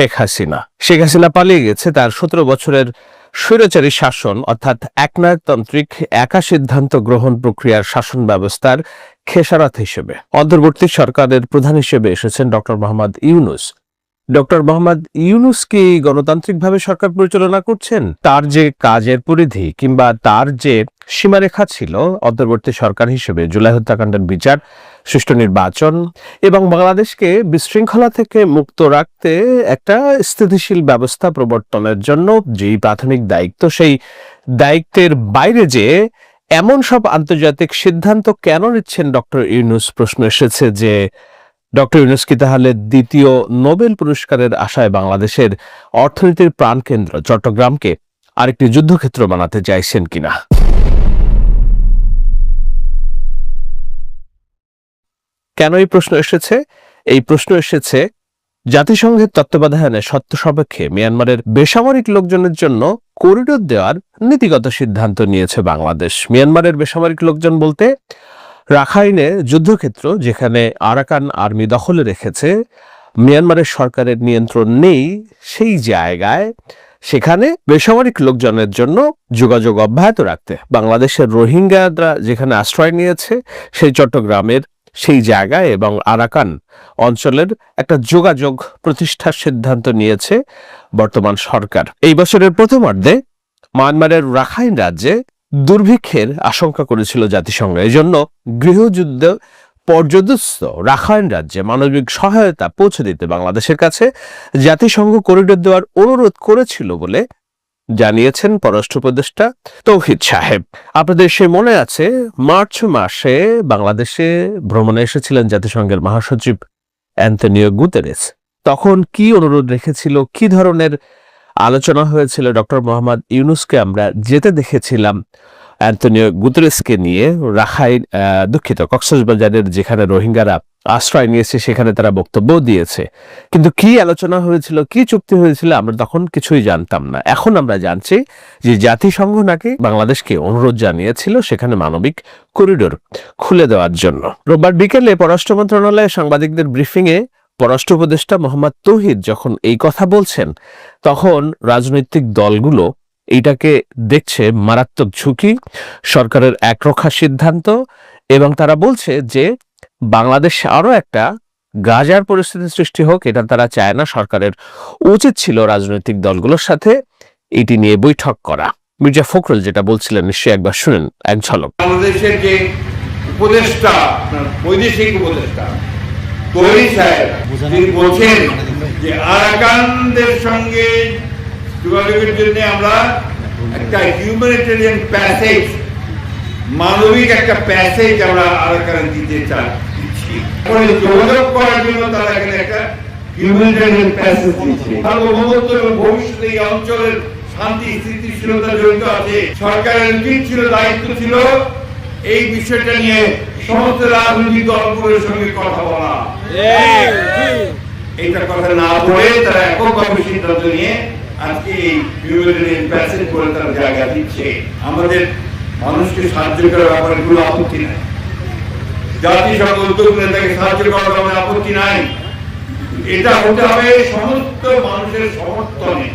শেখ হাসিনা। শেখ হাসিনা পালিয়ে গেছে তার সতেরো বছরের স্বৈরাচারী শাসন, অর্থাৎ একনায়কতান্ত্রিক একা সিদ্ধান্ত গ্রহণ প্রক্রিয়ার শাসন ব্যবস্থার খেসারাত হিসেবে। অন্তর্বর্তী সরকারের প্রধান হিসেবে এসেছেন ডক্টর মোহাম্মদ ইউনুস। ডক্টর মোহাম্মদ ইউনুস কি গণতান্ত্রিকভাবে সরকার পরিচালনা করছেন? তার যে কাজের পরিধি কিংবা তার যে সীমারেখা ছিল, অন্তর্বর্তী সরকার হিসেবে জুলাই হত্যাকাণ্ডের বিচার, সুষ্ঠু নির্বাচন এবং বাংলাদেশকে বিশৃঙ্খলা থেকে মুক্ত রাখতে একটা স্থিতিশীল ব্যবস্থা প্রবর্তনের জন্য যেই প্রাথমিক দায়িত্ব, সেই দায়িত্বের বাইরে যে এমন সব আন্তর্জাতিক সিদ্ধান্ত কেন নিচ্ছেন ডক্টর ইউনুস? প্রশ্ন এসেছে যে ডক্টর ইউনুস কি তাহলে দ্বিতীয় নোবেল পুরস্কারের আশায় বাংলাদেশের অর্থনীতির প্রাণকেন্দ্র চট্টগ্রামকে আরেকটি যুদ্ধক্ষেত্র বানাতে চাইছেন কিনা? কেন এই প্রশ্ন এসেছে? এই প্রশ্ন এসেছে, জাতিসংঘের তত্ত্বাবধানে সত্য সাপেক্ষে মিয়ানমারের বেসামরিক লোকজনের জন্য করিডোর দেওয়ার নীতিগত সিদ্ধান্ত নিয়েছে বাংলাদেশ। মিয়ানমারের বেসামরিক লোকজন বলতে রাখাইনে যুদ্ধক্ষেত্র যেখানে আরাকান আর্মি দখলে রেখেছে, মিয়ানমারের সরকারের নিয়ন্ত্রণ নেই সেই জায়গায়। সেখানে বেসামরিক লোকজনের জন্য যোগাযোগ অব্যাহত রাখতে বাংলাদেশের রোহিঙ্গারা যেখানে আশ্রয় নিয়েছে, সেই চট্টগ্রামের সেই জায়গায় এবং আরাকান অঞ্চলের একটা যোগাযোগ প্রতিষ্ঠার সিদ্ধান্ত নিয়েছে বর্তমান সরকার। এই বছরের প্রথমার্ধে মায়ানমারের রাখাইন রাজ্যে দুর্ভিক্ষের আশঙ্কা করেছিল জাতিসংঘ। এই জন্য গৃহযুদ্ধ পর্যদস্ত রাখাইন রাজ্যে মানবিক সহায়তা পৌঁছে দিতে বাংলাদেশের কাছে জাতিসংঘ করিডোর দেওয়ার অনুরোধ করেছিল বলে জানিয়েছেন পররাষ্ট্র উপদেষ্টা তৌহিদ সাহেব। আপনাদের সে মনে আছে, মার্চ মাসে বাংলাদেশে ভ্রমণে এসেছিলেন জাতিসংঘের মহাসচিব অ্যান্টনিও গুতেরেস। তখন কি অনুরোধ রেখেছিল, কি ধরনের আলোচনা হয়েছিল ডক্টর মোহাম্মদ ইউনুসকে আমরা যেতে দেখেছিলাম অ্যান্টনিও গুতেরেসকে নিয়ে রাখাইন দুঃখিত, কক্সবাজারের যেখানে রোহিঙ্গারা আশ্রয় নিয়েছে সেখানে তারা বক্তব্য দিয়েছে। কিন্তু কি আলোচনা হয়েছিল, কি চুক্তি হয়েছিল আমরা তখন কিছুই জানতাম না। এখন আমরা জানছি যে জাতিসংঘ নাকি বাংলাদেশকে অনুরোধ জানিয়েছিল সেখানে মানবিক করিডোর খুলে দেওয়ার জন্য। রোববার বিকেলে পররাষ্ট্র মন্ত্রণালয়ে সাংবাদিকদের ব্রিফিংয়ে পররাষ্ট্র উপদেষ্টা মোহাম্মদ তৌহিদ যখন এই কথা বলছেন, তখন রাজনৈতিক দলগুলো এইটাকে দেখছে মারাত্মক ঝুঁকি, সরকারের একরক্ষা সিদ্ধান্ত এবং তারা বলছে যে বাংলাদেশে আরও একটা গাজার পরিস্থিতি সৃষ্টি হোক, এটা তারা চায় না, সরকারের উচিত ছিল রাজনৈতিক দলগুলোর সাথে এটি নিয়ে বৈঠক করা। মির্জা ফখরুল যেটা বলছিলেন নিশ্চয়ই একবার শুনেন, এক ঝলক। বাংলাদেশের যে উপদেষ্টা বৈদেশিক উপদেষ্টা সাহেব তিনি বলছেন যে আরাকানদের সঙ্গে যোগাযোগের জন্য আমরা একটা হিউম্যানিটেরিয়ান প্যাসেজ মানবিক একটা প্যাসেজ আমরা আরাকান দিতে চাই যোগাযোগ করার জন্য তারা এখানে একটা হিউম্যানিটেরিয়ান প্যাসেজ দিচ্ছে সার্বভৌমত্ব এবং ভবিষ্যতে এই অঞ্চলের শান্তি স্থিতিশীলতা জড়িত আছে। সরকারের উচিত ছিল দায়িত্ব ছিল এই বিষয়টা নিয়ে সমস্ত রাজনৈতিক দলগুলোর সঙ্গে কথা বলা। এইটা কথা না বলে তারা এককভাবে সিদ্ধান্ত নিয়ে আজকে এই প্যাসেজ করে তারা জায়গা দিচ্ছে। আমাদের মানুষকে সাহায্য করার ব্যাপারে কোনো আপত্তি নাই। জাতিসংঘ উদ্যোগ নিয়ে তাকে সাহায্য করার ব্যাপারে আপত্তি নাই। এটা হতে হবে সমস্ত মানুষের সমর্থনে।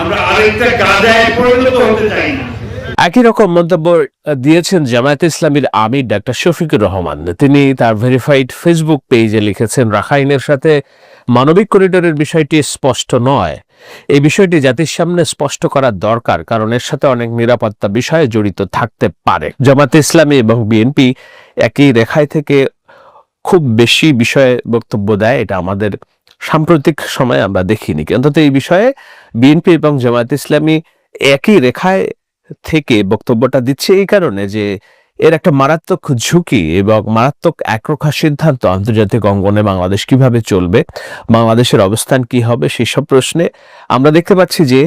আমরা আরেকটা গাজায় পরিণত হতে চাই না। একই রকম মন্তব্য দিয়েছেন জামায়াতে ইসলামীর আমির ডাক্তার শফিকুর রহমান। তিনি তার ভেরিফাইড ফেসবুক পেজে লিখেছেন, রাখাইনের সাথে মানবিক করিডোরের বিষয়টি স্পষ্ট নয়। এই বিষয়টি জাতির সামনে স্পষ্ট করা দরকার, কারণ এর সাথে অনেক নিরাপত্তা বিষয়ে জড়িত থাকতে পারে। জামাতে ইসলামী এবং বিএনপি একই রেখায় থেকে খুব বেশি বিষয়ে বক্তব্য দেয়, এটা আমাদের সাম্প্রতিক সময়ে আমরা দেখিনি। অন্তত এই বিষয়ে বিএনপি এবং জামায়াত ইসলামী একই রেখায় থেকে বক্তব্যটা দিচ্ছে এই কারণে যে এর একটা মারাত্মক ঝুঁকি এবং মারাত্মক একরক্ষা সিদ্ধান্ত আন্তর্জাতিক অঙ্গনে বাংলাদেশ কীভাবে চলবে, বাংলাদেশের অবস্থান কি হবে সেসব প্রশ্নে আমরা দেখতে পাচ্ছি যে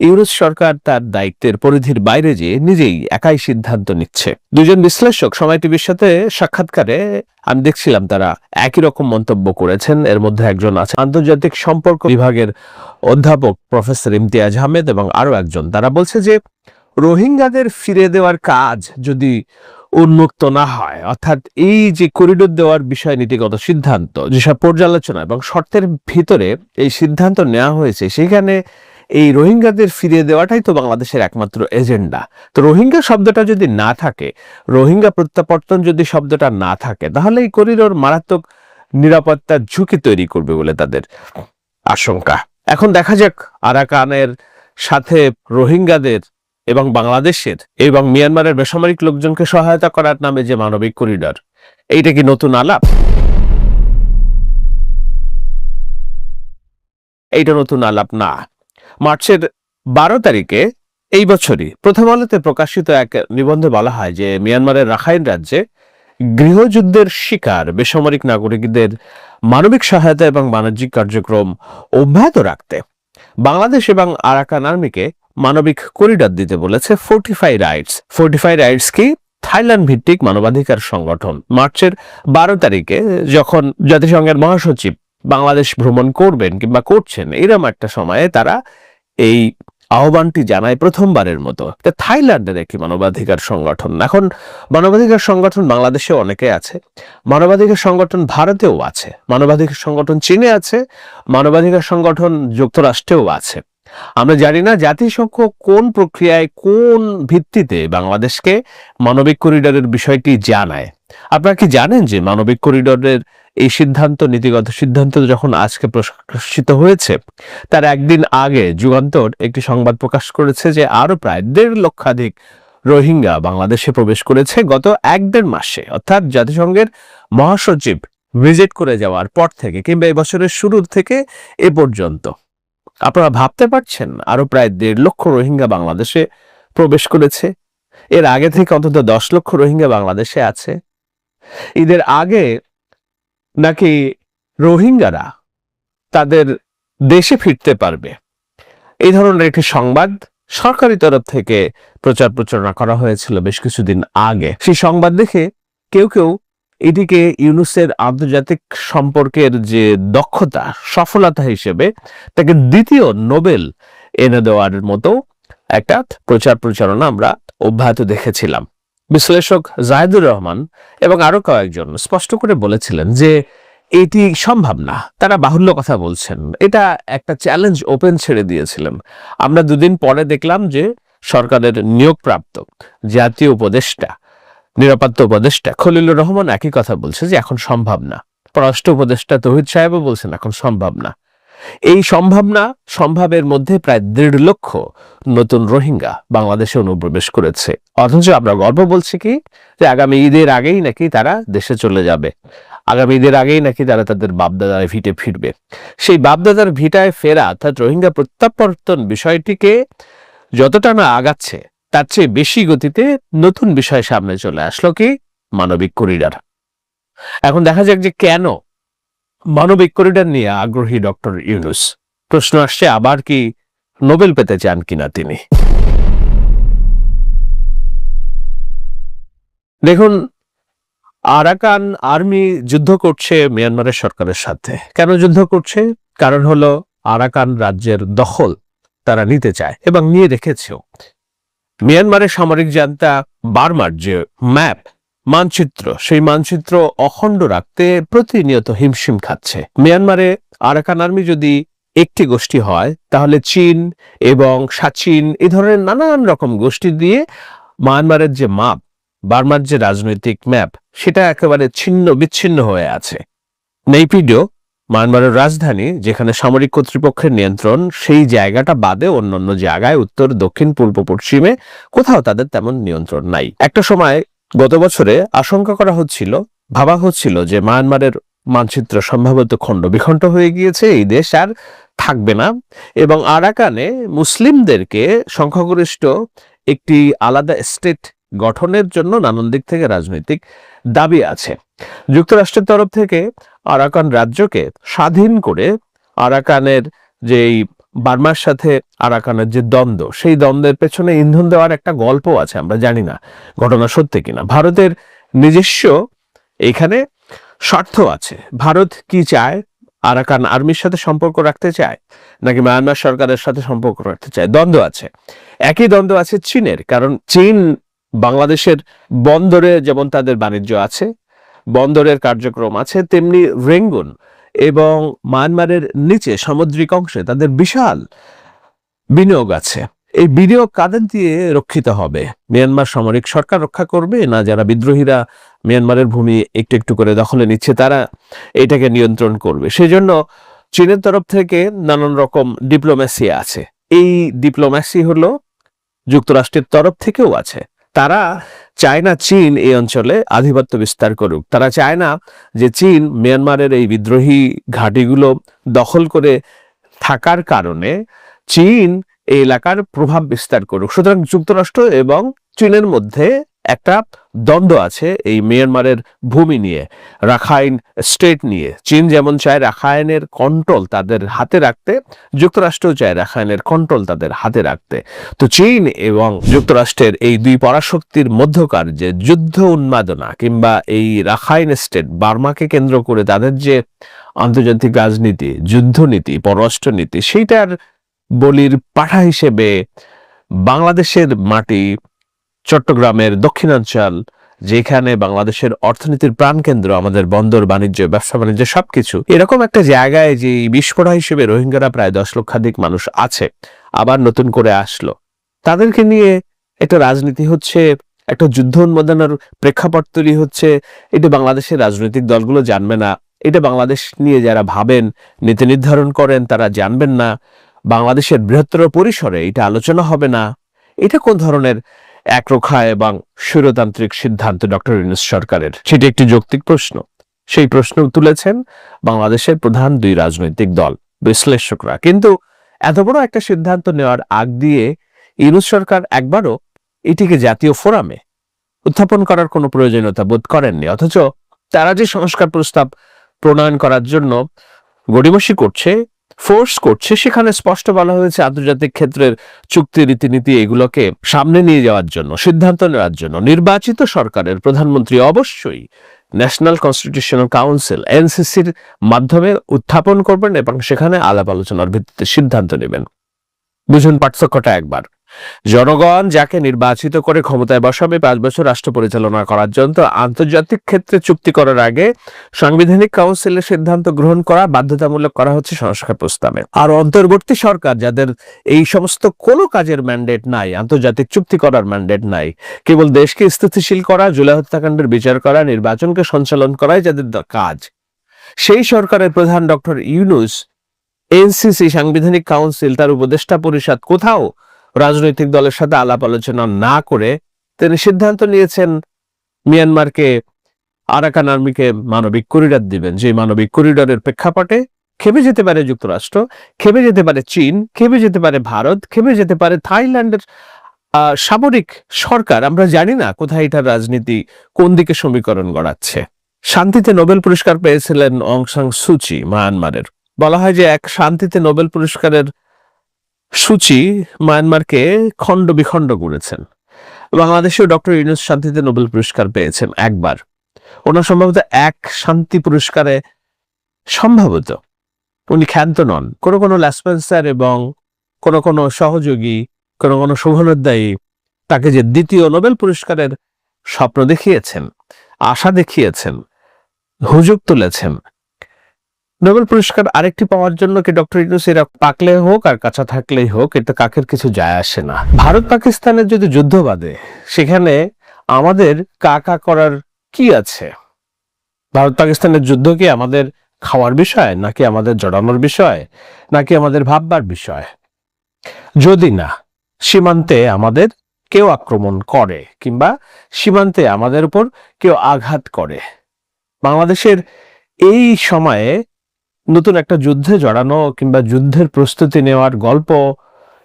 ইউরোপ সরকার তার দায়িত্বের পরিধির বাইরে যে নিজেই একাই সিদ্ধান্ত নিচ্ছে। দুজন বিশ্লেষক সময় টিভির সাথে সাক্ষাৎকারে আমি দেখছিলাম তারা একই রকম মন্তব্য করেছেন। এর মধ্যে একজন আছে আন্তর্জাতিক সম্পর্ক বিভাগের অধ্যাপক প্রফেসর ইমতিয়াজ আহমেদ এবং আরও একজন। তারা বলছে যে রোহিঙ্গাদের ফিরে দেওয়ার কাজ যদি উন্মুক্ত না হয়, অর্থাৎ এই যে করিডোর দেওয়ার বিষয় নীতিগত সিদ্ধান্ত, যেসব পর্যালোচনা এবং শর্তের ভিতরে এই সিদ্ধান্ত নেওয়া হয়েছে, সেখানে এই রোহিঙ্গাদের ফিরিয়ে দেওয়াটাই তো বাংলাদেশের একমাত্র এজেন্ডা। তো রোহিঙ্গা শব্দটা যদি না থাকে, রোহিঙ্গা প্রত্যাবর্তন যদি শব্দটা না থাকে, তাহলে এই করিডোর মারাত্মক নিরাপত্তার ঝুঁকি তৈরি করবে বলে তাদের আশঙ্কা। এখন দেখা যাক আরাকানের সাথে রোহিঙ্গাদের এবং বাংলাদেশের এবং মিয়ানমারের বেসামরিক লোকজনকে সহায়তা করার নামে যে মানবিক করিডর। এইটা কি নতুন আলাপ? এইটা নতুন আলাপ না। মার্চের বারো তারিখে এই বছরই প্রথম আলোতে প্রকাশিত এক নিবন্ধে বলা হয় যে মিয়ানমারের রাখাইন রাজ্যে গৃহযুদ্ধের শিকার বেসামরিক নাগরিকদের মানবিক সহায়তা এবং বাণিজ্যিক কার্যক্রম অব্যাহত রাখতে বাংলাদেশ এবং আরাকান আর্মিকে মানবিক করিডর দিতে বলেছে ফোর্টিফাই রাইটস ফোর্টিফাই রাইটস কি? থাইল্যান্ড ভিত্তিক মানবাধিকার সংগঠন। মার্চের বারো তারিখে যখন জাতিসংঘের মহাসচিব বাংলাদেশ ভ্রমণ করবেন কিংবা করছেন, এরম একটা সময়ে তারা এই আহ্বানটি জানায় প্রথমবারের মতো। থাইল্যান্ডের একটি মানবাধিকার সংগঠন। এখন মানবাধিকার সংগঠন বাংলাদেশে অনেকে আছে, মানবাধিকার সংগঠন ভারতেও আছে, মানবাধিকার সংগঠন চীনে আছে, মানবাধিকার সংগঠন যুক্তরাষ্ট্রেও আছে। আমরা জানি না জাতিসংঘ কোন প্রক্রিয়ায় কোন ভিত্তিতে বাংলাদেশকে মানবিক করিডোরের বিষয়টি জানায়। আপনারা কি জানেন যে মানবিক করিডোরের এই সিদ্ধান্ত, নীতিগত সিদ্ধান্ত যখন আজকে প্রকাশিত হয়েছে, তার একদিন আগে যুগান্তর একটি সংবাদ প্রকাশ করেছে যে আরও প্রায় দেড় লক্ষাধিক রোহিঙ্গা বাংলাদেশে প্রবেশ করেছে গত এক দেড় মাসে। অর্থাৎ জাতিসংঘের মহাসচিব ভিজিট করে যাওয়ার পর থেকে কিংবা এই বছরের শুরুর থেকে এ পর্যন্ত। আপনারা ভাবতে পারছেন আরও প্রায় দেড় লক্ষ রোহিঙ্গা বাংলাদেশে প্রবেশ করেছে। এর আগে থেকে অন্তত দশ লক্ষ রোহিঙ্গা বাংলাদেশে আছে। ঈদের আগে নাকি রোহিঙ্গারা তাদের দেশে ফিরতে পারবে? এই ধরনের একটি সংবাদ সরকারি তরফ থেকে প্রচার প্রচারণা করা হয়েছিল বেশ কিছুদিন আগে। সেই সংবাদ দেখে কেউ কেউ এটিকে ইউনুসের আন্তর্জাতিক সম্পর্কের যে দক্ষতা, সফলতা হিসেবে তাকে দ্বিতীয় নোবেল এনে দেওয়ার মতো একটা প্রচার প্রচারণা আমরা অব্যাহত দেখেছিলাম। বিশ্লেষক জাহেদুর রহমান এবং আরও কয়েকজন স্পষ্ট করে বলেছিলেন যে এটি সম্ভব না। তারা বাহুল্য কথা বলছেন। এটা একটা চ্যালেঞ্জ ওপেন ছেড়ে দিয়েছিলেন আমরা দুদিন পরে দেখলাম যে সরকারের নিয়োগপ্রাপ্ত জাতীয় উপদেষ্টা নিরাপত্তা উপদেষ্টা খলিলুর রহমান একই কথা বলছে যে এখন সম্ভব না। পররাষ্ট্র উপদেষ্টা তহিদ সাহেবও বলছেন এখন সম্ভব না। এই সম্ভব না, সম্ভবের মধ্যে প্রায় দেড় লক্ষ নতুন রোহিঙ্গা বাংলাদেশে অনুপ্রবেশ করেছে। অথচ আমরা গর্ব বলছি কি, যে আগামী ঈদের আগেই নাকি তারা দেশে চলে যাবে। আগামী ঈদের আগেই নাকি তারা তাদের বাপদাদার ভিটে ফিরবে। সেই বাপদাদার ভিটায় ফেরা অর্থাৎ রোহিঙ্গা প্রত্যাবর্তন বিষয়টিকে যতটা না আগাচ্ছে তার চেয়ে বেশি গতিতে নতুন বিষয় সামনে চলে আসলো কি? মানবিক করিডার। এখন দেখা যাক যে কেন মানবিক করিডার নিয়ে আগ্রহী ডক্টর ইউনুস। প্রশ্ন আসছে, আবার কি নোবেল পেতে চান কিনা তিনি? দেখুন, আরাকান আর্মি যুদ্ধ করছে মিয়ানমারের সরকারের সাথে। কেন যুদ্ধ করছে? কারণ হলো আরাকান রাজ্যের দখল তারা নিতে চায় এবং নিয়ে রেখেছেও। মিয়ানমারের সামরিক জান্তা বার্মার যে ম্যাপ, মানচিত্র, সেই মানচিত্র অখণ্ড রাখতে প্রতিনিয়ত হিমশিম খাচ্ছে। মিয়ানমারে আরাকান আর্মি যদি একটি গোষ্ঠী হয়, তাহলে চীন এবং সাচীন এ ধরনের নানান রকম গোষ্ঠী দিয়ে মায়ানমারের যে মাপ, বার্মার যে রাজনৈতিক ম্যাপ, সেটা একেবারে ছিন্ন বিচ্ছিন্ন হয়ে আছে। নেইপিডিও মায়ানমারের রাজধানী, যেখানে সামরিক কর্তৃপক্ষের নিয়ন্ত্রণ, সেই জায়গাটা বাদে অন্যান্য জায়গায় উত্তর, দক্ষিণ, পূর্ব, পশ্চিমে কোথাও তাদের তেমন নিয়ন্ত্রণ নাই। একটা সময় গত বছরে আশঙ্কা করা হচ্ছিল, ভাবা হচ্ছিল যে মায়ানমারের মানচিত্র সম্ভবত খণ্ড বিখণ্ড হয়ে গিয়েছে, এই দেশ আর থাকবে না, এবং আরাকানে মুসলিমদেরকে সংখ্যাগরিষ্ঠ একটি আলাদা স্টেট গঠনের জন্য নানান দিক থেকে রাজনৈতিক দাবি আছে। যুক্তরাষ্ট্রের তরফ থেকে আরাকান রাজ্যকে স্বাধীন করে আরাকানের যেই বার্মার সাথে আরাকানের যে দ্বন্দ্ব, সেই দ্বন্দ্বের পেছনে ইন্ধন দেওয়ার একটা গল্প আছে, আমরা জানি না ঘটনা সত্যি কিনা। ভারতের নিজস্ব এখানে স্বার্থ আছে। ভারত কি চায়? আরাকান আর্মির সাথে সম্পর্ক রাখতে চায়? নাকি মায়ানমার সরকারের সাথে সম্পর্ক রাখতে চায়? দ্বন্দ্ব আছে। একই দ্বন্দ্ব আছে চীনের, কারণ চীন বাংলাদেশের বন্দরে যেমন তাদের বাণিজ্য আছে বন্দরের কার্যক্রম আছে, তেমনি রেঙ্গুন এবং মায়ানমারের নিচে সামুদ্রিক অংশে তাদের বিশাল বিনিয়োগ আছে। এই বিনিয়োগ কাদের দিয়ে রক্ষিত হবে? মিয়ানমার সামরিক সরকার রক্ষা করবে না যারা বিদ্রোহীরা মিয়ানমারের ভূমি একটু একটু করে দখলে নিচ্ছে, তারা এটাকে নিয়ন্ত্রণ করবে? সেজন্য চীনের তরফ থেকে নানান রকম ডিপ্লোম্যাসি আছে। এই ডিপ্লোম্যাসি হলো যুক্তরাষ্ট্রের তরফ থেকেও আছে। তারা চায় না চীন এই অঞ্চলে আধিপত্য বিস্তার করুক। তারা চায় না যে চীন মিয়ানমারের এই বিদ্রোহী ঘাঁটিগুলো দখল করে থাকার কারণে চীন এই এলাকার প্রভাব বিস্তার করুক। সুতরাং যুক্তরাষ্ট্র এবং চীনের মধ্যে একটা দ্বন্দ্ব আছে এই মিয়ানমারের ভূমি নিয়ে, রাখাইন স্টেট নিয়ে। চীন যেমন চায় রাখাইনের কন্ট্রোল তাদের হাতে রাখতে, যুক্তরাষ্ট্রও চায় রাখাইনের কন্ট্রোল তাদের হাতে রাখতে। তো চীন এবং যুক্তরাষ্ট্রের এই দুই পরাশক্তির মধ্যকার যে যুদ্ধ উন্মাদনা কিংবা এই রাখাইন স্টেট, বার্মাকে কেন্দ্র করে তাদের যে আন্তর্জাতিক রাজনীতি, যুদ্ধনীতি, পররাষ্ট্রনীতি, সেইটার বলির পাঠা হিসেবে বাংলাদেশের মাটি চট্টগ্রামের দক্ষিণাঞ্চল, যেখানে বাংলাদেশের অর্থনীতির প্রাণকেন্দ্র, আমাদের বন্দর, বাণিজ্য, ব্যবসা, বাণিজ্য, সবকিছু। এরকম একটা জায়গায় যে বিস্ফোরা হিসেবে রোহিঙ্গারা প্রায় দশ লক্ষাধিক মানুষ আছে, আবার নতুন করে আসলো। তাদেরকে নিয়ে একটা রাজনীতি হচ্ছে, একটা যুদ্ধ উন্মোদনের প্রেক্ষাপট তৈরি হচ্ছে। এটা বাংলাদেশের রাজনৈতিক দলগুলো জানবে না। এটা বাংলাদেশ নিয়ে যারা ভাবেন, নীতি নির্ধারণ করেন, তারা জানবেন না। বাংলাদেশের বৃহত্তর পরিসরে এটা আলোচনা হবে না। এটা কোন ধরনের একরোখা এবং স্বৈরতান্ত্রিক সিদ্ধান্ত ডক্টর ইউনুস সরকারের। সেটি একটি যৌক্তিক প্রশ্ন। সেই প্রশ্ন তুলেছেন বাংলাদেশের প্রধান দুই রাজনৈতিক দল, বিশ্লেষকরা। কিন্তু এত বড় একটা সিদ্ধান্ত নেওয়ার আগ দিয়ে ইউনুস সরকার একবারও এটিকে জাতীয় ফোরামে উত্থাপন করার কোনো প্রয়োজনীয়তা বোধ করেননি। অথচ তারা যে সংস্কার প্রস্তাব প্রণয়ন করার জন্য গড়িমসি করছে ফোর্স করছে, সেখানে স্পষ্ট বলা হয়েছে আন্তর্জাতিক ক্ষেত্রের চুক্তি রীতিনীতি এগুলোকে সামনে নিয়ে যাওয়ার জন্য, সিদ্ধান্ত নেওয়ার জন্য। নির্বাচিত সরকারের প্রধানমন্ত্রী অবশ্যই ন্যাশনাল কনস্টিটিউশনাল কাউন্সিল এনসিসির মাধ্যমে উত্থাপন করবেন এবং সেখানে আলাপ আলোচনার ভিত্তিতে সিদ্ধান্ত নেবেন। বুঝুন পার্থক্যটা একবার। জনগণ যাকে নির্বাচিত করে ক্ষমতায় বসাবে পাঁচ বছর রাষ্ট্র পরিচালনা করার জন্য আন্তর্জাতিক ক্ষেত্রে চুক্তি করার আগে সাংবিধানিক কাউন্সিলের সিদ্ধান্ত গ্রহণ করা বাধ্যতামূলক করা হচ্ছে সংস্কার প্রস্তাবে। আর অন্তর্বর্তী সরকার যাদের এই সমস্ত কোনো কাজের ম্যান্ডেট নাই, আন্তর্জাতিক চুক্তি করার ম্যান্ডেট নাই, কেবল দেশকে স্থিতিশীল করা, জুলাই হত্যাকাণ্ডের বিচার করা, নির্বাচনকে সঞ্চালন করাই যাদের কাজ। সেই সরকারের প্রধান ডক্টর ইউনুস, এনসিসি সাংবিধানিক কাউন্সিল, তার উপদেষ্টা পরিষদ, কোথাও রাজনৈতিক দলের সাথে আলাপ আলোচনা না করে তিনি সিদ্ধান্ত নিয়েছেন মিয়ানমারকে আরাকান আর্মিকে মানবিক করিডর দিবেন। যে মানবিক করিডরের প্রেক্ষাপটে খেপে যেতে পারে যুক্তরাষ্ট্র খেপে যেতে পারে চীন খেপে যেতে পারে ভারত খেপে যেতে পারে থাইল্যান্ডের সামরিক সরকার। আমরা জানি না কোথায় এটার রাজনীতি কোন দিকে সমীকরণ গড়াচ্ছে। শান্তিতে নোবেল পুরস্কার পেয়েছিলেন অং সাং সুচি মায়ানমারের। বলা হয় যে এক শান্তিতে নোবেল পুরস্কারের সূচি মায়ানমারকে খণ্ড বিখণ্ড করেছেন বাংলাদেশেও ডক্টর ইউনুস শান্তিতে নোবেল পুরস্কার পেয়েছেন একবার। ওনার সম্ভবত এক শান্তি পুরস্কারে সম্ভবত উনি খ্যান্ত নন। কোনো কোনো ল্যাসপেন্সার এবং কোনো কোনো সহযোগী, কোনো কোনো শুভনোদ্দায়ী তাকে যে দ্বিতীয় নোবেল পুরস্কারের স্বপ্ন দেখিয়েছেন, আশা দেখিয়েছেন, হুজুগ তুলেছেন নোবেল পুরস্কার আরেকটি পাওয়ার জন্য কি ডক্টর ইউনুস এরা পাকলে হোক আর কাঁচা থাকলেই হোক এটা কাকের কিছু যায় আসে না। ভারত পাকিস্তানের যদি যুদ্ধ বাদে সেখানে আমাদের কাকা করার কি আছে? ভারত পাকিস্তানের যুদ্ধ কি আমাদের খাওয়ার বিষয়, নাকি আমাদের জড়ানোর বিষয়, নাকি আমাদের ভাববার বিষয়? যদি না, সীমান্তে আমাদের কেউ আক্রমণ করে, কিংবা সীমান্তে আমাদের উপর কেউ আঘাত করে। বাংলাদেশের এই সময়ে নতুন একটা যুদ্ধে জড়ানো কিংবা যুদ্ধের প্রস্তুতি নেওয়ার গল্প,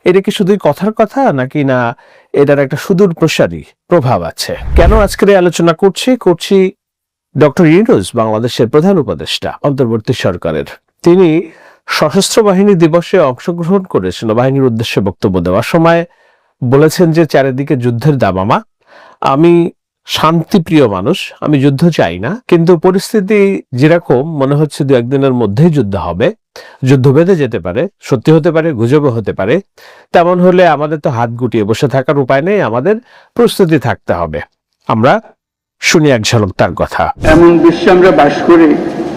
এটা কি শুধুই কথার কথা নাকি না এটার একটা সুদূর প্রসারী প্রভাব আছে? কেন আজকের এই আলোচনা করছি? করছি ডক্টর ইউনুস, বাংলাদেশের প্রধান উপদেষ্টা, অন্তর্বর্তী সরকারের। তিনি সশস্ত্র বাহিনী দিবসে অংশগ্রহণ করে সেনাবাহিনীর উদ্দেশ্যে বক্তব্য দেওয়ার সময় বলেছেন যে, চারিদিকে যুদ্ধের দামামা আমি শান্তিপ্রিয় মানুষ, আমি যুদ্ধ চাই না, কিন্তু পরিস্থিতি যেরকম, মনে হচ্ছে দু একদিনের মধ্যেই যুদ্ধ হবে। যুদ্ধ বেঁধে যেতে পারে, সত্যি হতে পারে, গুজবও হতে পারে। তেমন হলে আমাদের তো হাত গুটিয়ে বসে থাকার উপায় নেই, আমাদের প্রস্তুতি থাকতে হবে। আমরা শুনি এক ঝলক তার কথা। এমন বিশ্বে আমরা বাস করে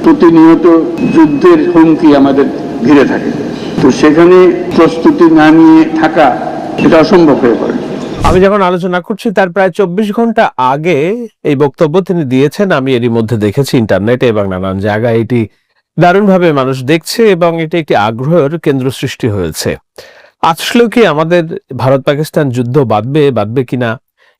প্রতিনিয়ত যুদ্ধের হুমকি আমাদের ঘিরে থাকে। তো সেখানে প্রস্তুতি না নিয়ে থাকা এটা অসম্ভব হয়ে পড়ে। আমি যখন আলোচনা করছি, তার প্রায় চব্বিশ ঘণ্টা আগে এই বক্তব্য তিনি দিয়েছেন। আমি এরই মধ্যে দেখেছি ইন্টারনেটে এবং নানান জায়গায় এটি দারুণভাবে মানুষ দেখছে এবং এটি একটি আগ্রহের কেন্দ্র সৃষ্টি হয়েছে। আসলেও কি আমাদের ভারত পাকিস্তান যুদ্ধ বাঁধবে বাঁধবে কিনা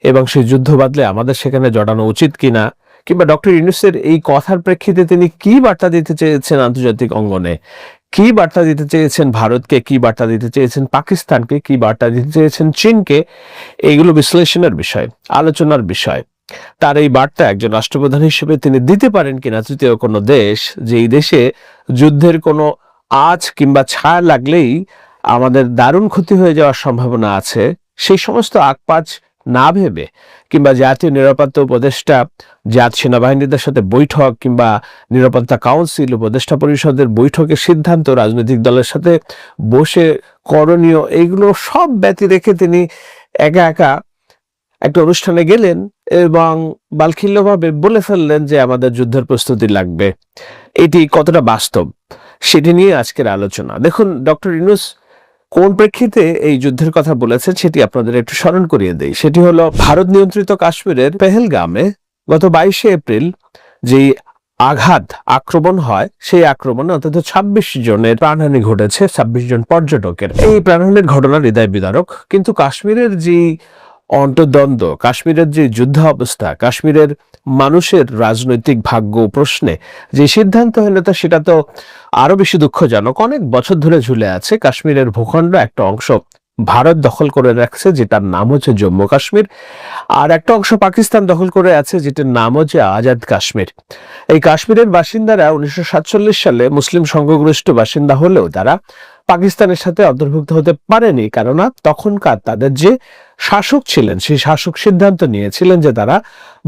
এবং সেই যুদ্ধ বাঁধলে আমাদের সেখানে জড়ানো উচিত কিনা কিংবা ডক্টর ইউনুসের এই কথার প্রেক্ষিতে তিনি কি বার্তা দিতে চেয়েছেন আন্তর্জাতিক অঙ্গনে? কি বার্তা দিতে চেয়েছেন ভারতকে? কি বার্তা দিতে চেয়েছেন পাকিস্তানকে? কি বার্তা দিতে চেয়েছেন চীনকে? এইগুলো বিশ্লেষণের বিষয়, আলোচনার বিষয়। তার এই বার্তা একজন রাষ্ট্রপ্রধান হিসেবে তিনি দিতে পারেন কিনা তৃতীয় কোনো দেশ, যে এই দেশে যুদ্ধের কোনো আজ কিংবা ছায়া লাগলেই আমাদের দারুণ ক্ষতি হয়ে যাওয়ার সম্ভাবনা আছে, সেই সমস্ত আকপাচ না ভেবে কিংবা জাতীয় নিরাপত্তা উপদেষ্টা, জাত সেনাবাহিনীদের সাথে বৈঠক কিংবা নিরাপত্তা কাউন্সিল, উপদেষ্টা পরিষদের বৈঠকের সিদ্ধান্ত, রাজনৈতিক দলের সাথে বসে করণীয়, এইগুলো সব ব্যতি রেখে তিনি একা একা একটা অনুষ্ঠানে গেলেন এবং বালখিল্যভাবে বলে ফেললেন যে আমাদের যুদ্ধের প্রস্তুতি লাগবে। এটি কতটা বাস্তব, সেটি নিয়ে আজকের আলোচনা। দেখুন, ডক্টর ইনুস কোন প্রেক্ষিতে এই যুদ্ধের কথা বলেছেন সেটি আপনাদের একটু স্মরণ করিয়ে দেই। সেটি হলো, ভারত নিয়ন্ত্রিত কাশ্মীরের পেহেলগামে গত বাইশে এপ্রিল যে আঘাত, আক্রমণ হয়, সেই আক্রমণে অন্তত ছাব্বিশ জনের প্রাণহানি ঘটেছে, ছাব্বিশ জন পর্যটকের। এই প্রাণহানির ঘটনা হৃদয় বিদারক। কিন্তু কাশ্মীরের যে অন্তর্দ্বন্দ্ব কাশ্মীরের যে যুদ্ধ অবস্থা কাশ্মীরের মানুষের রাজনৈতিক ভাগ্য প্রশ্নে যে সিদ্ধান্তহীনতা সেটা তো আরও বেশি দুঃখজনক। অনেক বছর ধরে ঝুলে আছে কাশ্মীরের ভূখণ্ড, একটা অংশ ভারত দখল করে রাখছে, যেটার নাম হচ্ছে জম্মু কাশ্মীর। আর একটা অংশ পাকিস্তান দখল করে আছে, যেটার নাম হচ্ছে আজাদ কাশ্মীর। এই কাশ্মীরের বাসিন্দারা উনিশশো সাতচল্লিশ সালে মুসলিম সংখ্যাগরিষ্ঠ বাসিন্দা হলেও তারা পাকিস্তানের সাথে অন্তর্ভুক্ত হতে পারেনি, কেননা তখনকার তাদের যে শাসক ছিলেন, সেই শাসক সিদ্ধান্ত নিয়েছিলেন যে তারা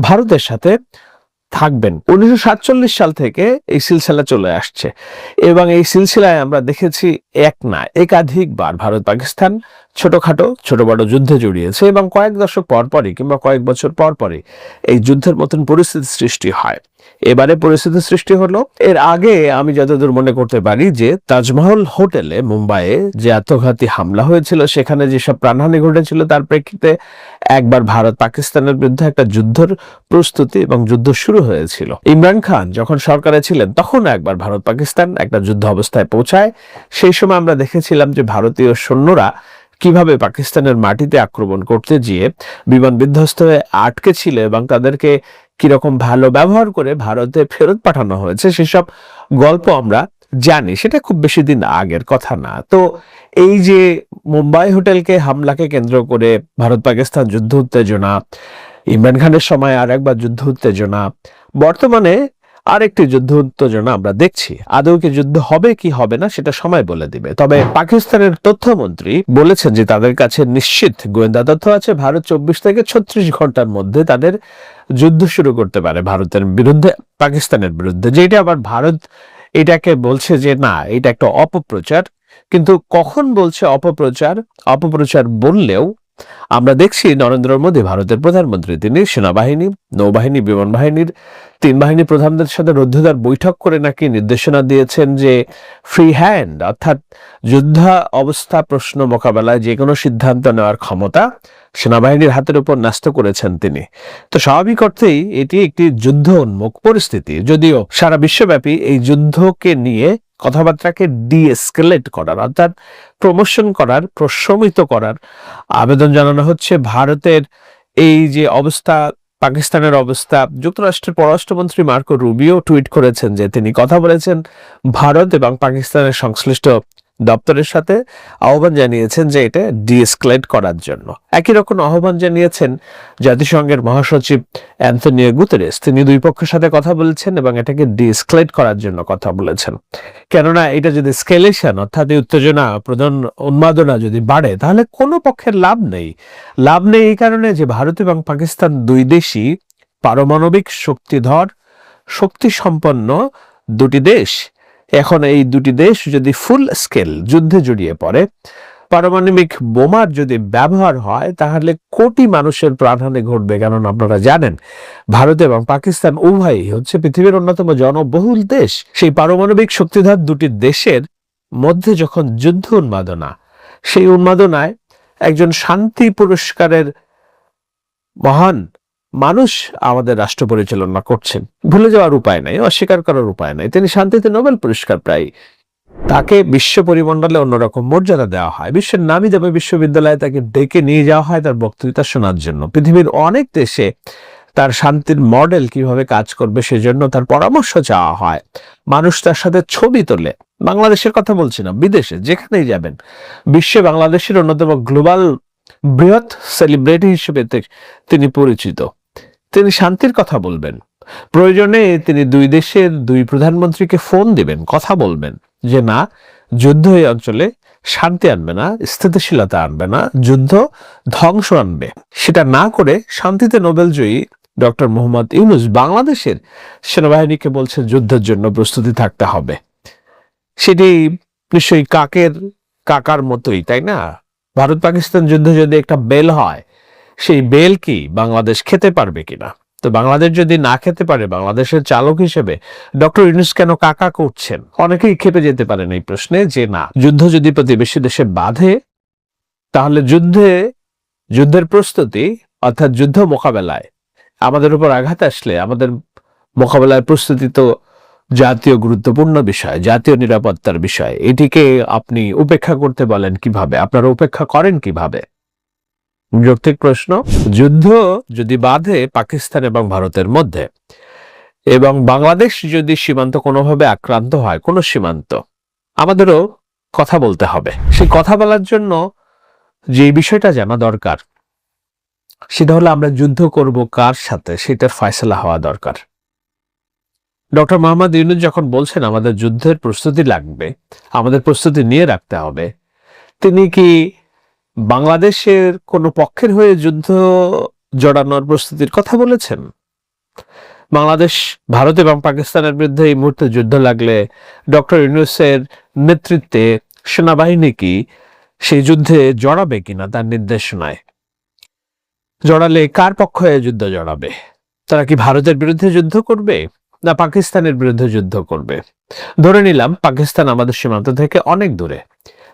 ভারতের সাথে থাকবেন। উনিশশো সাতচল্লিশ সাল থেকে এই সিলসিলা চলে আসছে এবং এই সিলসিলায় আমরা দেখেছি এক না একাধিকবার ভারত পাকিস্তান ছোটখাটো, ছোট বড় যুদ্ধে জড়িয়েছে এবং কয়েক দশক পরপরই কিংবা কয়েক বছর পরপরই এই যুদ্ধের মতন পরিস্থিতি সৃষ্টি হয়। এবারে পরিস্থিতি সৃষ্টি হলো। এর আগে আমি যতদূর মনে করতে পারি যে তাজমহল হোটেলে মুম্বাইয়ে যে আত্মঘাতী হামলা হয়েছিল, সেখানে যেসব প্রাণহানি ঘটেছিল, তার প্রেক্ষিতে একবার ভারত পাকিস্তানের বিরুদ্ধে একটা যুদ্ধের প্রস্তুতি এবং যুদ্ধ শুরু হয়েছিল। ইমরান খান যখন সরকারে ছিলেন, তখন একবার ভারত পাকিস্তান একটা যুদ্ধ অবস্থায় পৌঁছায়। সেই সময় আমরা দেখেছিলাম যে ভারতীয় সৈন্যরা কীভাবে পাকিস্তানের মাটিতে আক্রমণ করতে গিয়ে বিমান বিধ্বস্ত হয়ে আটকে ছিল এবং তাদেরকে কীরকম ভালো ব্যবহার করে ভারতে ফেরত পাঠানো হয়েছে, সেসব গল্প আমরা জানি, সেটা খুব বেশি দিন আগের কথা না। তো এই যে মুম্বাই হোটেলকে হামলাকে কেন্দ্র করে ভারত পাকিস্তান যুদ্ধ উত্তেজনা, ইমরান খানের সময় আর একবার যুদ্ধ উত্তেজনা, বর্তমানে আরেকটি যুদ্ধ উত্তেজনা আমরা দেখছি। আদৌ কি যুদ্ধ হবে, কি হবে না, সেটা সময় বলে দিবে। তবে পাকিস্তানের তথ্যমন্ত্রী বলেছেন যে তাদের কাছে নিশ্চিত গোয়েন্দা তথ্য আছে, ভারত চব্বিশ থেকে ছত্রিশ ঘণ্টার মধ্যে তাদের যুদ্ধ শুরু করতে পারে ভারতের বিরুদ্ধে, পাকিস্তানের বিরুদ্ধে। যেটা আবার ভারত এটাকে বলছে যে না, এটা একটা অপপ্রচার। কিন্তু কখন বলছে অপপ্রচার? অপপ্রচার বললেও আমরা দেখছি নরেন্দ্র মোদী ভারতের প্রধানমন্ত্রী। তিনি সেনাবাহিনী, নৌবাহিনী বিমান বাহিনীর তিন বাহিনী প্রধানদের সাথে রুদ্ধদ্বার বৈঠক করে নাকি নির্দেশনা দিয়েছেন যে ফ্রি হ্যান্ড অর্থাৎ যুদ্ধ অবস্থা প্রশ্ন মোকাবেলায় যে কোনো সিদ্ধান্ত নেওয়ার ক্ষমতা সেনাবাহিনীর হাতের উপর ন্যস্ত করেছেন তিনি। তো স্বাভাবিক অর্থেই এটি একটি যুদ্ধ উন্মুখ পরিস্থিতি। যদিও সারা বিশ্বব্যাপী এই যুদ্ধকে নিয়ে কথাবার্তাকে ডিএসকেলেট করার, অর্থাৎ প্রমোশন করার, প্রশমিত করার আবেদন জানানো হচ্ছে। ভারতের এই যে অবস্থা, পাকিস্তানের অবস্থা, যুক্তরাষ্ট্রের পররাষ্ট্রমন্ত্রী মার্কো রুবিও টুইট করেছেন যে তিনি কথা বলেছেন, ভারত এবং পাকিস্তানের সংশ্লিষ্ট দপ্তরের সাথে আহ্বান জানিয়েছেন যে এটা ডিএসকেলেট করার জন্য। একই রকম আহ্বান জানিয়েছেন জাতিসংঘের মহাসচিব অ্যান্থনিও গুতেরেস। তিনি দুই পক্ষের সাথে কথা বলেছেন এবং এটাকে ডিএসকেলেট করার জন্য কথা বলেছেন। কেননা এটা যদি স্কেলেশন অর্থাৎ উত্তেজনা, প্রধান উন্মাদনা যদি বাড়ে, তাহলে কোনো পক্ষের লাভ নেই। লাভ নেই এই কারণে যে ভারত এবং পাকিস্তান দুই দেশই পারমাণবিক শক্তিধর শক্তি সম্পন্ন দুটি দেশ। এখন এই দুটি দেশ যদি ফুল স্কেল যুদ্ধে জড়িয়ে পড়ে, পারমাণবিক বোমার যদি ব্যবহার হয়, তাহলে কোটি মানুষের প্রাণহানি ঘটবে কারণ আপনারা জানেন, ভারত এবং পাকিস্তান উভয়ই হচ্ছে পৃথিবীর অন্যতম জনবহুল দেশ। সেই পারমাণবিক শক্তিধার দুটি দেশের মধ্যে যখন যুদ্ধ উন্মাদনা, সেই উন্মাদনায় একজন শান্তি পুরস্কারের মহান মানুষ আমাদের রাষ্ট্র পরিচালনা করছেন। ভুলে যাওয়ার উপায় নাই, অস্বীকার করার উপায় নাই। তিনি শান্তিতে নোবেল পুরস্কার প্রায় তাকে বিশ্ব পরিমণ্ডলে অন্যরকম মর্যাদা দেওয়া হয়। বিশ্বের নামি দামি বিশ্ববিদ্যালয়ে তাকে ডেকে নিয়ে যাওয়া হয় তার বক্তৃতা শোনার জন্য। পৃথিবীর অনেক দেশে তার শান্তির মডেল কীভাবে কাজ করবে সেজন্য তার পরামর্শ চাওয়া হয়। মানুষ তার সাথে ছবি তোলে। বাংলাদেশের কথা বলছি না, বিদেশে, যেখানেই যাবেন। বিশ্বে বাংলাদেশের অন্যতম গ্লোবাল বৃহৎ সেলিব্রিটি হিসেবে তিনি পরিচিত। তিনি শান্তির কথা বলবেন। প্রয়োজনে তিনি দুই দেশের দুই প্রধানমন্ত্রীকে ফোন দিবেন, কথা বলবেন যে, না, যুদ্ধ এই অঞ্চলে শান্তি আনবে না, স্থিতিশীলতা আনবে না, যুদ্ধ ধ্বংস আনবে। সেটা না করে শান্তিতে নোবেল জয়ী ডক্টর মোহাম্মদ ইউনুস বাংলাদেশের সেনাবাহিনীকে বলছে যুদ্ধের জন্য প্রস্তুতি থাকতে হবে। সেটি নিশ্চয়ই কাকের, কাকার মতোই, তাই না? ভারত পাকিস্তান যুদ্ধ যদি একটা বেল হয় সেই বেল কি বাংলাদেশ খেতে পারবে কিনা? তো বাংলাদেশ যদি না খেতে পারে, বাংলাদেশের চালক হিসেবে ডক্টর ইউনুস কেন কাকা করছেন? অনেকেই খেপে যেতে পারেন এই প্রশ্নে যে না, যুদ্ধ যদি প্রতিবেশী দেশে বাধে, তাহলে যুদ্ধে, যুদ্ধের প্রস্তুতি অর্থাৎ যুদ্ধ মোকাবেলায় আমাদের উপর আঘাত আসলে আমাদের মোকাবেলার প্রস্তুতি তো জাতীয় গুরুত্বপূর্ণ বিষয়, জাতীয় নিরাপত্তার বিষয়। এটিকে আপনি উপেক্ষা করতে বলেন কীভাবে? আপনারা উপেক্ষা করেন কীভাবে? যৌক্তিক প্রশ্ন। যুদ্ধ যদি বাধে পাকিস্তান এবং ভারতের মধ্যে, এবং বাংলাদেশ যদি সীমান্ত কোনোভাবে আক্রান্ত হয়, কোনো সীমান্ত, আমাদেরও কথা বলতে হবে। সেই কথা বলার জন্য যে বিষয়টা জানা দরকার, সেটা হলো আমরা যুদ্ধ করব কার সাথে? সেটার ফয়সলা হওয়া দরকার। ডক্টর মোহাম্মদ ইউনুস যখন বলছেন আমাদের যুদ্ধের প্রস্তুতি লাগবে, আমাদের প্রস্তুতি নিয়ে রাখতে হবে, তিনি কি বাংলাদেশের কোনো পক্ষের হয়ে যুদ্ধ জড়ানোর প্রস্তুতির কথা বলেছেন? বাংলাদেশ, ভারত এবং পাকিস্তানের বিরুদ্ধে এই মুহূর্তে যুদ্ধ লাগলে ডক্টর ইউনুসের নেতৃত্বে সেনাবাহিনী কি সেই যুদ্ধে জড়াবে কিনা তার নির্দেশনায়? জড়ালে কার পক্ষ হয়ে যুদ্ধ জড়াবে? তারা কি ভারতের বিরুদ্ধে যুদ্ধ করবে না পাকিস্তানের বিরুদ্ধে যুদ্ধ করবে? ধরে নিলাম, পাকিস্তান আমাদের সীমান্ত থেকে অনেক দূরে।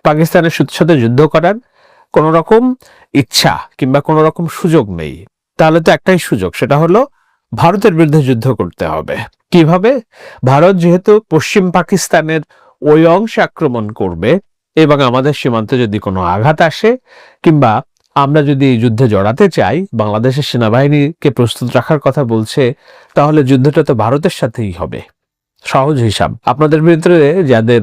পাকিস্তানের সাথে যুদ্ধ করার কোন রকম ইচ্ছা কিংবা কোন রকম সুযোগ নেই। তাহলে তো একটাই সুযোগ, সেটা হলো ভারতের বিরুদ্ধে যুদ্ধ করতে হবে। কীভাবে? ভারত যেহেতু পশ্চিম পাকিস্তানের ওই অংশে আক্রমণ করবে এবং আমাদের সীমান্তে যদি কোনো আঘাত আসে কিংবা আমরা যদি এই যুদ্ধে জড়াতে চাই, বাংলাদেশের সেনাবাহিনীকে প্রস্তুত রাখার কথা বলছে, তাহলে যুদ্ধটা তো ভারতের সাথেই হবে। সহজ হিসাব। আপনাদের ভিতরে যাদের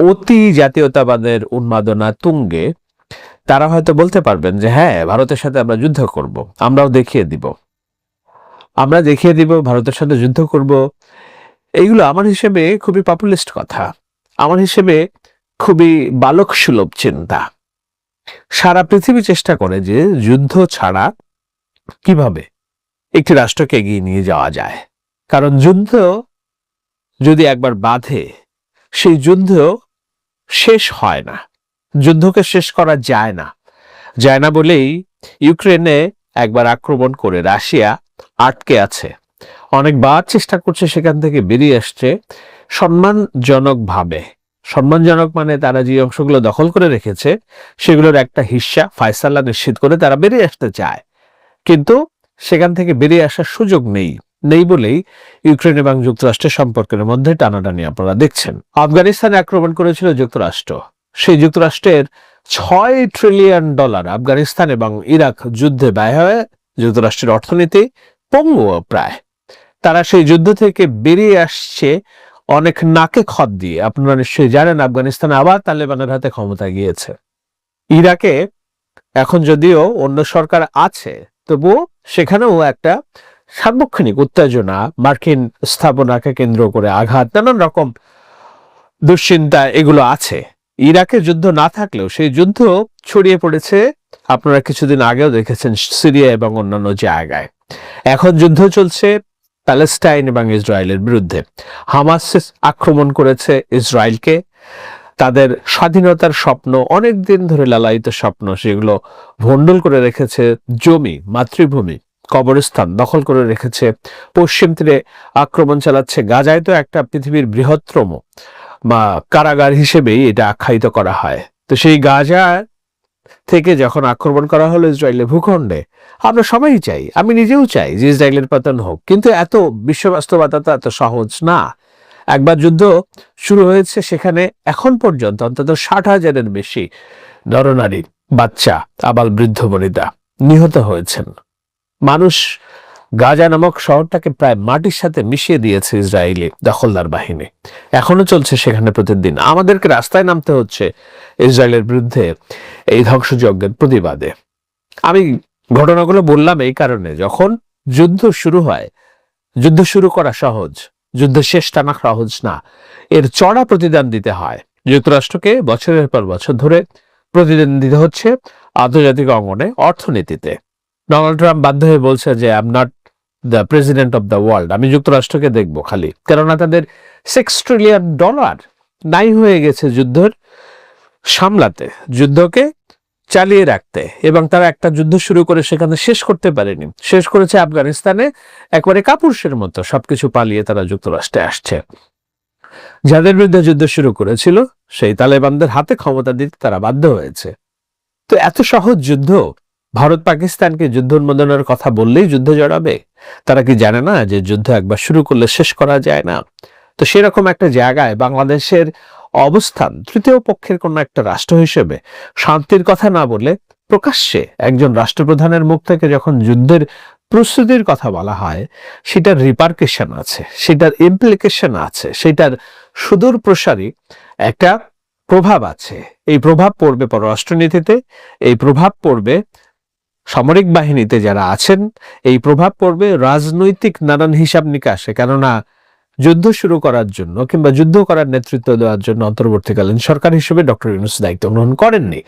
অতি জাতীয়তাবাদের উন্মাদনা তুঙ্গে তারা হয়তো বলতে পারবেন যে হ্যাঁ ভারতের সাথে আমরা যুদ্ধ করব, আমরাও দেখিয়ে দিব। আমরা দেখিয়ে দিব, ভারতের সাথে যুদ্ধ করব। এইগুলো আমার হিসেবে খুবই পপুলিস্ট কথা। আমার হিসেবে খুবই বালক সুলভ চিন্তা। সারা পৃথিবী চেষ্টা করে যে যুদ্ধ ছাড়া কীভাবে একটি রাষ্ট্রকে এগিয়ে নিয়ে যাওয়া যায়। কারণ যুদ্ধ যদি একবার বাধে, সেই যুদ্ধ শেষ হয় না। যুদ্ধকে শেষ করা যায় না। যায় না বলেই ইউক্রেনে একবার আক্রমণ করে রাশিয়া আটকে আছে। অনেকবার চেষ্টা করছে সেখান থেকে বেরিয়ে আসছে সম্মানজনকভাবে। সম্মানজনক মানে তারা যে অংশগুলো দখল করে রেখেছে, সেগুলোর একটা হিস্সা ফায়সাল্লা নিশ্চিত করে তারা বেরিয়ে আসতে চায়। কিন্তু সেখান থেকে বেরিয়ে আসার সুযোগ নেই। নেই বলেই ইউক্রেন এবং যুক্তরাষ্ট্রের সম্পর্কের মধ্যে টানাটানি আপনারা দেখছেন। আফগানিস্তানে আক্রমণ করেছিল যুক্তরাষ্ট্র। সেই যুক্তরাষ্ট্রের ছয় ট্রিলিয়ন ডলার আফগানিস্তান এবং ইরাক যুদ্ধে ব্যয় হয়ে যুক্তরাষ্ট্রের অর্থনীতি পঙ্গু প্রায়। তারা সেই যুদ্ধ থেকে বেরিয়ে আসছে অনেক নাকে খত দিয়ে। আপনারা নিশ্চয়ই জানেন আফগানিস্তান আবার তালেবানের হাতে ক্ষমতা গিয়েছে। ইরাকে এখন যদিও অন্য সরকার আছে, তবুও সেখানেও একটা সার্বক্ষণিক উত্তেজনা মার্কিন স্থাপনাকে কেন্দ্র করে আঘাত, নানান রকম দুশ্চিন্তা এগুলো আছে। ইরাকে যুদ্ধ না থাকলেও সেই যুদ্ধ ছড়িয়ে পড়েছে, আপনারা কিছুদিন আগেও দেখেছেন সিরিয়া এবং অন্যান্য জায়গায়। এখন যুদ্ধ চলছে প্যালেস্টাইন এবং ইসরায়েলের বিরুদ্ধে। হামাস আক্রমণ করেছে ইসরায়েলকে। তাদের স্বাধীনতার স্বপ্ন অনেক দিন ধরে লালায়িত স্বপ্ন, সেগুলো ভণ্ডুল করে রেখেছে জমি, মাতৃভূমি, কবরস্থান দখল করে রেখেছে। পশ্চিম তীরে আক্রমণ চালাচ্ছে। গাজায় তো একটা পৃথিবীর বৃহত্তম বা কারাগার হিসেবেই এটা আখ্যায়িত করা হয়। তো সেই গাজা থেকে যখন আক্রমণ করা হলো ইসরায়েলের ভূখণ্ডে, আমরা সবাই চাই, আমি নিজেও চাই যে ইসরায়েলের পতন হোক। কিন্তু এত বিশ্ব বাস্তবতা তো এত সহজ না। একবার যুদ্ধ শুরু হয়েছে সেখানে এখন পর্যন্ত অন্তত ষাট হাজারের বেশি নরনারী বাচ্চা আবাল বৃদ্ধ বনিতা নিহত হয়েছেন। মানুষ গাজা নামক শহরটাকে প্রায় মাটির সাথে মিশিয়ে দিয়েছে ইসরায়েলি দখলদার বাহিনী। এখনও চলছে সেখানে প্রতিদিন। আমাদেরকে রাস্তায় নামতে হচ্ছে ইসরায়েলের বিরুদ্ধে এই ধ্বংসযজ্ঞের প্রতিবাদে। আমি ঘটনাগুলো বললাম এই কারণে, যখন যুদ্ধ শুরু হয়, যুদ্ধ শুরু করা সহজ যুদ্ধ শেষ টানা সহজ না, এর চড়া প্রতিদান দিতে হয়। যুক্তরাষ্ট্রকে বছরের পর বছর ধরে প্রতিদান দিতে হচ্ছে আন্তর্জাতিক অঙ্গনে অর্থনীতিতে। ডোনাল্ড ট্রাম্প বাধ্য হয়ে বলছে যে I am not the president of the world আমি যুক্তরাষ্ট্রকে দেখব খালি। কেননা তাদের সিক্স ট্রিলিয়ন ডলার নাই হয়ে গেছে যুদ্ধের সামলাতে, যুদ্ধকে চালিয়ে রাখতে। এবং তারা একটা যুদ্ধ শুরু করে সেখানে শেষ করতে পারেনি। শেষ করেছে আফগানিস্তানে একবারে কাপুরুষের মতো সবকিছু পালিয়ে তারা যুক্তরাষ্ট্রে আসছে। যাদের বিরুদ্ধে যুদ্ধ শুরু করেছিল, সেই তালেবানদের হাতে ক্ষমতা দিতে তারা বাধ্য হয়েছে। তো এত সহজ যুদ্ধ? ভারত পাকিস্তানকে যুদ্ধ উন্মোদনের কথা বললেই যুদ্ধ জড়াবে? তারা কি জানে না যে যুদ্ধ একবার শুরু করলে শেষ করা যায় না? তো সেরকম একটা জায়গায় বাংলাদেশের অবস্থান তৃতীয় পক্ষের কোন একটা রাষ্ট্র হিসেবে শান্তির কথা না বলে প্রকাশ্যে একজন রাষ্ট্রপ্রধানের মুখ থেকে যখন যুদ্ধের প্রস্তুতির কথা বলা হয়, সেটার রিপার্কেশন আছে, সেটার ইমপ্লিকেশন আছে, সেটার সুদূর প্রসারী একটা প্রভাব আছে। এই প্রভাব পড়বে পররাষ্ট্রনীতিতে, এই প্রভাব পড়বে সামরিক বাহিনীতে যারা আছেন এই প্রভাব পড়বে রাজনৈতিক নানান হিসাব নিকাশে। কেননা যুদ্ধ শুরু করার জন্য কিংবা যুদ্ধ করার নেতৃত্ব দেওয়ার জন্য অন্তর্বর্তীকালীন সরকার হিসেবে ডক্টর ইউনুস দায়িত্ব গ্রহণ করেননি।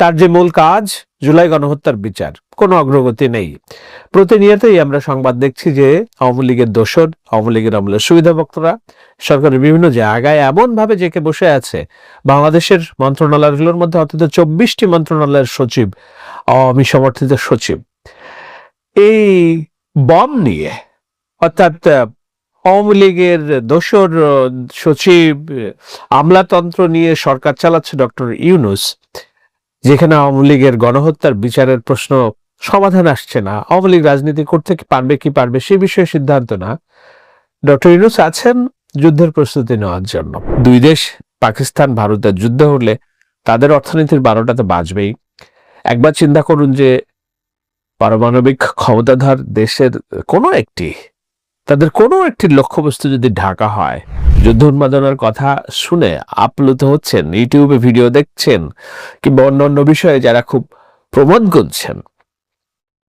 তার যে মূল কাজ, জুলাই গণহত্যার বিচার, কোনো অগ্রগতি নেই। প্রতিনিয়তই আমরা সংবাদ দেখছি যে আওয়ামী লীগের দোসর আওয়ামী লীগের আমলের সুবিধাভোক্তরা সরকারের বিভিন্ন জায়গায় এমনভাবে জেকে বসে আছে। বাংলাদেশের মন্ত্রণালয়গুলোর মধ্যে অন্তত চব্বিশটি মন্ত্রণালয়ের সচিব, আওয়ামী সমর্থিত সচিব। এই বম নিয়ে, অর্থাৎ আওয়ামী লীগের দোসর সচিব, আমলাতন্ত্র নিয়ে সরকার চালাচ্ছে ডক্টর ইউনুস। যেখানে আওয়ামী লীগের গণহত্যার বিচারের প্রশ্ন সমাধান আসছে না। আওয়ামী লীগ রাজনীতি করতে কি পারবে কি পারবে সে বিষয়ে সিদ্ধান্ত না। ডক্টর ইউনুস আছেন যুদ্ধের প্রস্তুতি নেওয়ার জন্য। দুই দেশ, পাকিস্তান, ভারতের যুদ্ধ হলে তাদের অর্থনীতির বারোটা তো বাঁচবেই একবার চিন্তা করুন যে পারমাণবিক ক্ষমতাধর দেশের কোনো একটি তাদের কোনো একটি লক্ষ্যবস্তু যদি ঢাকা হয়, যুদ্ধ উন্মাদনার কথা শুনে আপ্লুত হচ্ছেন, ইউটিউবে ভিডিও দেখছেন, কিংবা অন্য অন্য বিষয়ে যারা খুব প্রমোদ গুনছেন,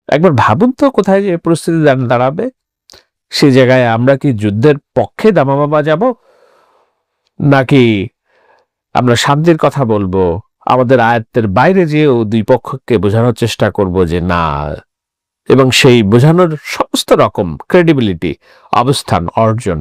একবার ভাবুন তো কোথায় যে পরিস্থিতি দাঁড়াবে। সে জায়গায় আমরা কি যুদ্ধের পক্ষে দামামা বাজাবো নাকি আমরা শান্তির কথা বলব, আমাদের আয়ত্তের বাইরে যেও দুই পক্ষকে বোঝানোর চেষ্টা করব যে না এবং সেই বোঝানোর সমস্ত রকম ক্রেডিবিলিটি অবস্থান অর্জন